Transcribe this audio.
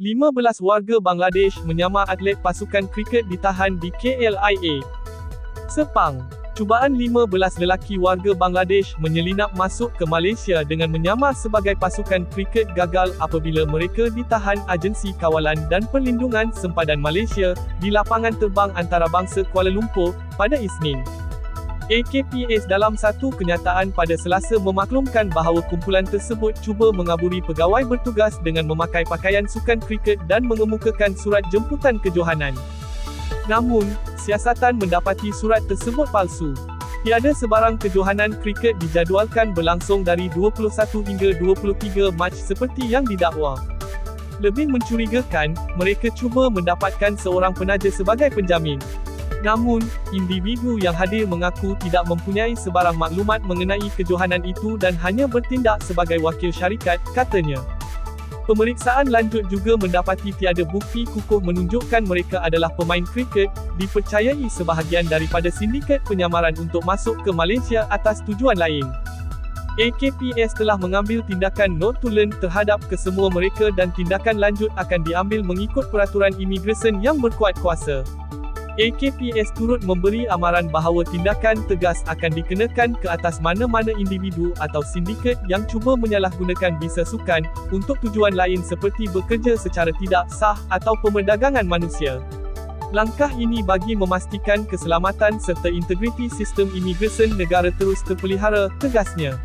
15 warga Bangladesh menyamar atlet pasukan kriket ditahan di KLIA. Sepang. Cubaan 15 lelaki warga Bangladesh menyelinap masuk ke Malaysia dengan menyamar sebagai pasukan kriket gagal apabila mereka ditahan Agensi Kawalan dan Perlindungan Sempadan Malaysia di lapangan terbang antarabangsa Kuala Lumpur pada Isnin. AKPS dalam satu kenyataan pada Selasa memaklumkan bahawa kumpulan tersebut cuba mengaburi pegawai bertugas dengan memakai pakaian sukan kriket dan mengemukakan surat jemputan kejohanan. Namun, siasatan mendapati surat tersebut palsu. Tiada sebarang kejohanan kriket dijadualkan berlangsung dari 21 hingga 23 Mac seperti yang didakwa. Lebih mencurigakan, mereka cuba mendapatkan seorang penaja sebagai penjamin. Namun, individu yang hadir mengaku tidak mempunyai sebarang maklumat mengenai kejohanan itu dan hanya bertindak sebagai wakil syarikat, katanya. Pemeriksaan lanjut juga mendapati tiada bukti kukuh menunjukkan mereka adalah pemain kriket, dipercayai sebahagian daripada sindiket penyamaran untuk masuk ke Malaysia atas tujuan lain. AKPS telah mengambil tindakan not to learn terhadap kesemua mereka dan tindakan lanjut akan diambil mengikut peraturan imigresen yang berkuat kuasa. AKPS turut memberi amaran bahawa tindakan tegas akan dikenakan ke atas mana-mana individu atau sindiket yang cuba menyalahgunakan visa sukan untuk tujuan lain seperti bekerja secara tidak sah atau pemerdagangan manusia. Langkah ini bagi memastikan keselamatan serta integriti sistem imigresen negara terus terpelihara, tegasnya.